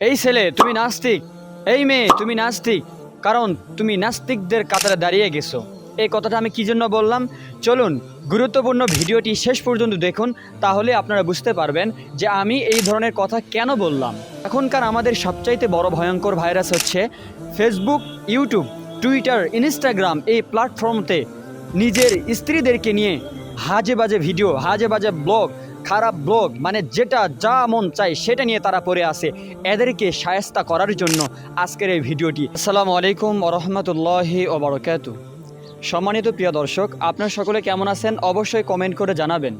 এই ছেলে, তুমি নাস্তিক। এই মেয়ে, তুমি নাস্তিক। কারণ, তুমি নাস্তিকদের কাতারে দাঁড়িয়ে গেছো। এই কথাটা আমি কি জন্য বললাম? চলুন, গুরুত্বপূর্ণ ভিডিওটি শেষ পর্যন্ত দেখুন, তাহলে আপনারা বুঝতে পারবেন যে আমি এই ধরনের কথা কেন বললাম। এখনকার আমাদের সবচাইতে বড় ভয়ঙ্কর ভাইরাস হচ্ছে ফেসবুক ইউটিউব টুইটার ইনস্টাগ্রাম এই প্ল্যাটফর্মতে নিজের স্ত্রীদেরকে নিয়ে হাজে বাজে ভিডিও হাজে বাজে ব্লগ খারাপ ব্লগ মানে যেটা যা মন চাই সেটা নিয়ে তারা পড়ে আসে এদেরকে সায়স্তা করার জন্য আজকের এই ভিডিওটি। আসসালামু আলাইকুম রহমতুল্লাহি ওবরকাত সম্মানিত প্রিয় দর্শক, আপনার সকলে কেমন আছেন? অবশ্যই কমেন্ট করে জানাবেন।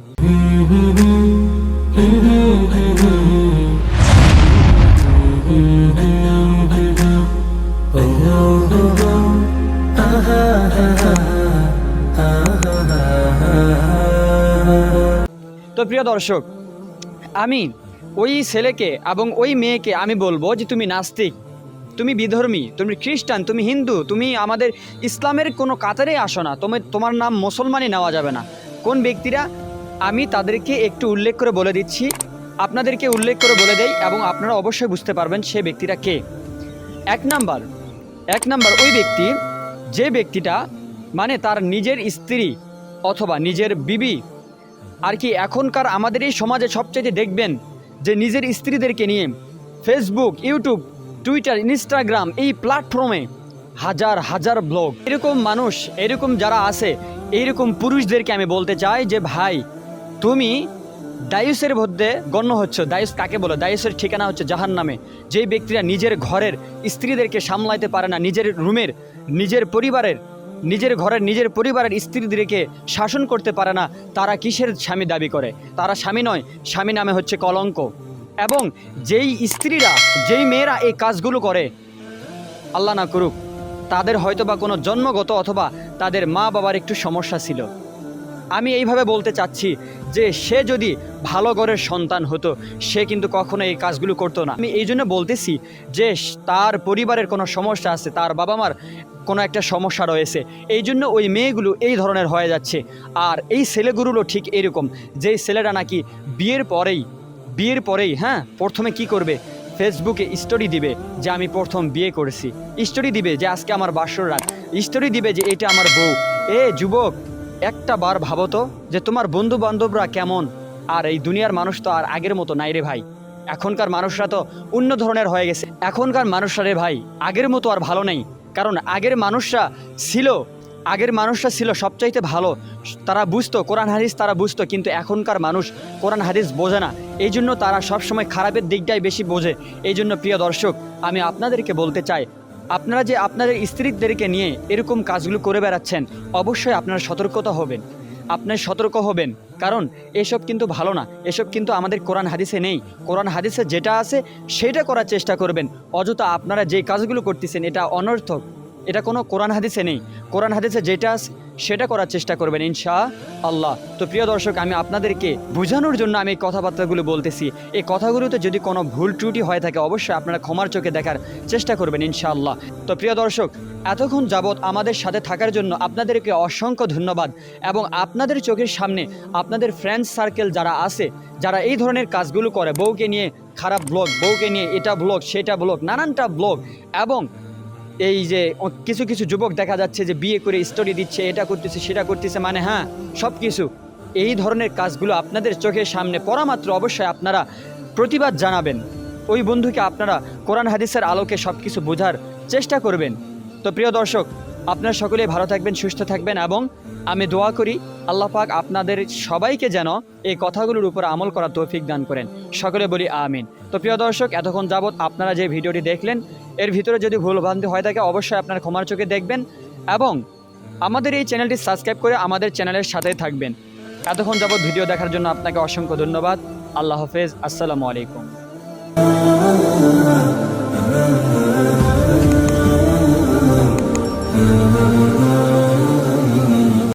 প্রিয় দর্শক, আমি ওই ছেলেকে এবং ওই মেয়েকে আমি বলব যে তুমি নাস্তিক, তুমি বিধর্মী, তুমি খ্রিস্টান, তুমি হিন্দু, তুমি আমাদের ইসলামের কোনো কাতারে আসো না তোমার তোমার নাম মুসলমানই নেওয়া যাবে না। কোন ব্যক্তিরা, আমি তাদেরকে একটু উল্লেখ করে বলে দিচ্ছি, আপনাদেরকে উল্লেখ করে বলে দেই এবং আপনারা অবশ্যই বুঝতে পারবেন সে ব্যক্তিরা কে। এক নাম্বার এক নাম্বার, ওই ব্যক্তি, যে ব্যক্তিটা মানে তার নিজের স্ত্রী অথবা নিজের বিবি আর কি এখনকার আমাদের এই সমাজে সবচেয়ে দেখবেন যে নিজের স্ত্রীদেরকে নিয়ে ফেসবুক ইউটিউব টুইটার ইনস্টাগ্রাম এই প্ল্যাটফর্মে হাজার হাজার ব্লগ এরকম মানুষ, এরকম যারা আছে এইরকম পুরুষদেরকে আমি বলতে চাই যে, ভাই, তুমি দায়ুসের মধ্যে গণ্য হচ্ছে। দায়ুস কাকে বলে? দায়ুসের ঠিকানা হচ্ছে জাহান নামে যেই ব্যক্তিরা নিজের ঘরের স্ত্রীদেরকে সামলাইতে পারে না, নিজের রুমের, নিজের পরিবারের নিজের ঘরের নিজের পরিবারের স্ত্রীদেরকে শাসন করতে পারে না, তারা কিসের স্বামী দাবি করে? তারা স্বামী নয়, স্বামী নামে হচ্ছে কলঙ্ক। এবং যেই স্ত্রীরা, যেই মেয়েরা এই কাজগুলো করে, আল্লাহ না করুক, তাদের হয়তোবা কোনো জন্মগত অথবা তাদের মা বাবার একটু সমস্যা ছিল। আমি এইভাবে বলতে চাচ্ছি যে সে যদি ভালো ঘরের সন্তান হতো, সে কিন্তু কখনো এই কাজগুলো করতো না। আমি এই জন্য বলতেছি যে তার পরিবারের কোনো সমস্যা আছে, তার বাবা মার কোনো একটা সমস্যা রয়েছে এই জন্য ওই মেয়েগুলো এই ধরনের হয়ে যাচ্ছে। আর এই ছেলেগুলো ঠিক এরকম, যেই ছেলেটা নাকি বিয়ের পরেই বিয়ের পরেই হ্যাঁ প্রথমে কি করবে? ফেসবুকে স্টোরি দিবে যে আমি প্রথম বিয়ে করেছি। স্টোরি দিবে যে আজকে আমার বাসর রাত। স্টোরি দিবে যে এটা আমার বউ। এ যুবক একটা বার ভাবো তো যে তোমার বন্ধু বান্ধবরা কেমন? আর এই দুনিয়ার মানুষ তো আর আগের মতো নাই রে ভাই। এখনকার মানুষরা তো অন্য ধরনের হয়ে গেছে। এখনকার মানুষরা রে ভাই, আগের মতো আর ভালো নেই। কারণ আগের মানুষরা ছিল, আগের মানুষরা ছিল সবচাইতে ভালো। তারা বুঝতো, কোরআন হাদিস তারা বুঝতো, কিন্তু এখনকার মানুষ কোরআন হাদিস বোঝে না। এই জন্য তারা সবসময় খারাপের দিকটাই বেশি বোঝে। এই জন্য প্রিয় দর্শক, আমি আপনাদেরকে বলতে চাই আপনারা যে আপনাদের স্ত্রীদেরকে নিয়ে এরকম কাজগুলো করে বেড়াচ্ছেন, অবশ্যই আপনারা সতর্কতা হবেন। আপনার সতর্ক হবেন, কারণ এসব কিন্তু ভালো না। এসব কিন্তু আমাদের কোরআন হাদিসে নেই। কোরআন হাদিসে যেটা আছে, সেটা করার চেষ্টা করবেন। অযথা আপনারা যে কাজগুলো করতেছেন, এটা অনর্থক। এটা কোনো কোরআন হাদিসে নেই। কোরআন হাদিসে যেটা সেটা করার চেষ্টা করবেন ইনশা আল্লাহ তো প্রিয় দর্শক, আমি আপনাদেরকে বোঝানোর জন্য আমি এই কথাবার্তাগুলো বলতেছি। এই কথাগুলোতে যদি কোনো ভুল ত্রুটি হয়ে থাকে, অবশ্যই আপনারা ক্ষমার চোখে দেখার চেষ্টা করবেন ইনশাআল্লাহ। তো প্রিয় দর্শক, এতক্ষণ যাবৎ আমাদের সাথে থাকার জন্য আপনাদেরকে অসংখ্য ধন্যবাদ এবং আপনাদের চোখের সামনে আপনাদের ফ্রেন্ডস সার্কেল যারা আছে, যারা এই ধরনের কাজগুলো করে, বউকে নিয়ে খারাপ ব্লগ বউকে নিয়ে এটা ব্লগ সেটা ব্লগ নানানটা ব্লগ এবং এই যে কিছু কিছু যুবক দেখা যাচ্ছে যে বিয়ে করে স্টোরি দিচ্ছে, এটা করতেছে, সেটা করতেছে মানে হ্যাঁ সব কিছু এই ধরনের কাজগুলো আপনাদের চোখের সামনে পরামাত্র অবশ্যই আপনারা প্রতিবাদ জানাবেন। ওই বন্ধুকে আপনারা কোরআন, হাদিসের আলোকে সব কিছু বোঝার চেষ্টা করবেন। তো প্রিয় দর্শক আপনারা সকলেই ভালো থাকবেন, সুস্থ থাকবেন এবং আমি দোয়া করি আল্লাহ পাক আপনাদের সবাইকে যেন এই কথাগুলোর উপর আমল করার তৌফিক দান করেন। সকলে বলি আমিন। তো প্রিয় দর্শক, এতক্ষণ যাবৎ আপনারা যে ভিডিওটি দেখলেন, এর ভিতরে যদি ভুলভ্রান্তি হয়ে থাকে, অবশ্যই আপনার ক্ষমার চোখে দেখবেন এবং আমাদের এই চ্যানেলটি সাবস্ক্রাইব করে আমাদের চ্যানেলের সাথেই থাকবেন। এতক্ষণ যাবৎ ভিডিও দেখার জন্য আপনাকে অসংখ্য ধন্যবাদ। আল্লাহ হাফেজ। আসসালামু আলাইকুম।